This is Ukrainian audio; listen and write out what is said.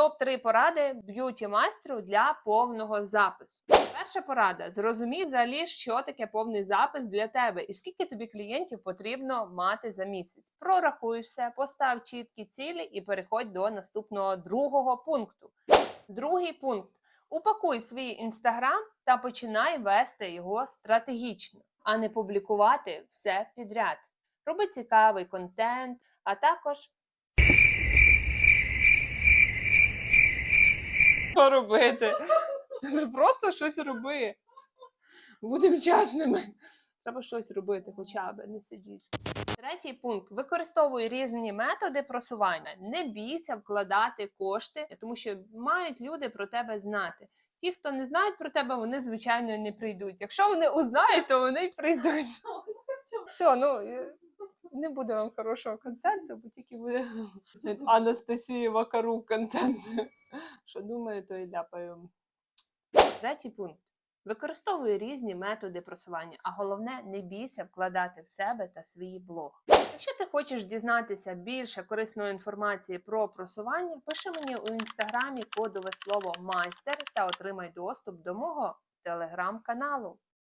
Топ-3 поради б'юті майстру для повного запису. Перша порада: зрозумій взагалі, що таке повний запис для тебе, і скільки тобі клієнтів потрібно мати за місяць. Прорахуй все, постав чіткі цілі і переходь до наступного другого пункту. Другий пункт: упакуй свій інстаграм та починай вести його стратегічно, а не публікувати все підряд. Роби цікавий контент, а також Що робити? Просто щось роби. Будемо чесними. Треба щось робити, хоча б не сидіти. Третій пункт: використовуй різні методи просування. Не бійся вкладати кошти, тому що мають люди про тебе знати. Ті, хто не знають про тебе, вони звичайно не прийдуть. Якщо вони узнають, то вони й прийдуть. Все, ну не буде вам хорошого контенту, бо тільки буде Анастасії Вакару контент. Що думаю, то і ляпаю. Третій пункт. Використовуй різні методи просування, а головне, не бійся вкладати в себе та свій блог. Якщо ти хочеш дізнатися більше корисної інформації про просування, пиши мені у інстаграмі кодове слово майстер та отримай доступ до мого телеграм-каналу.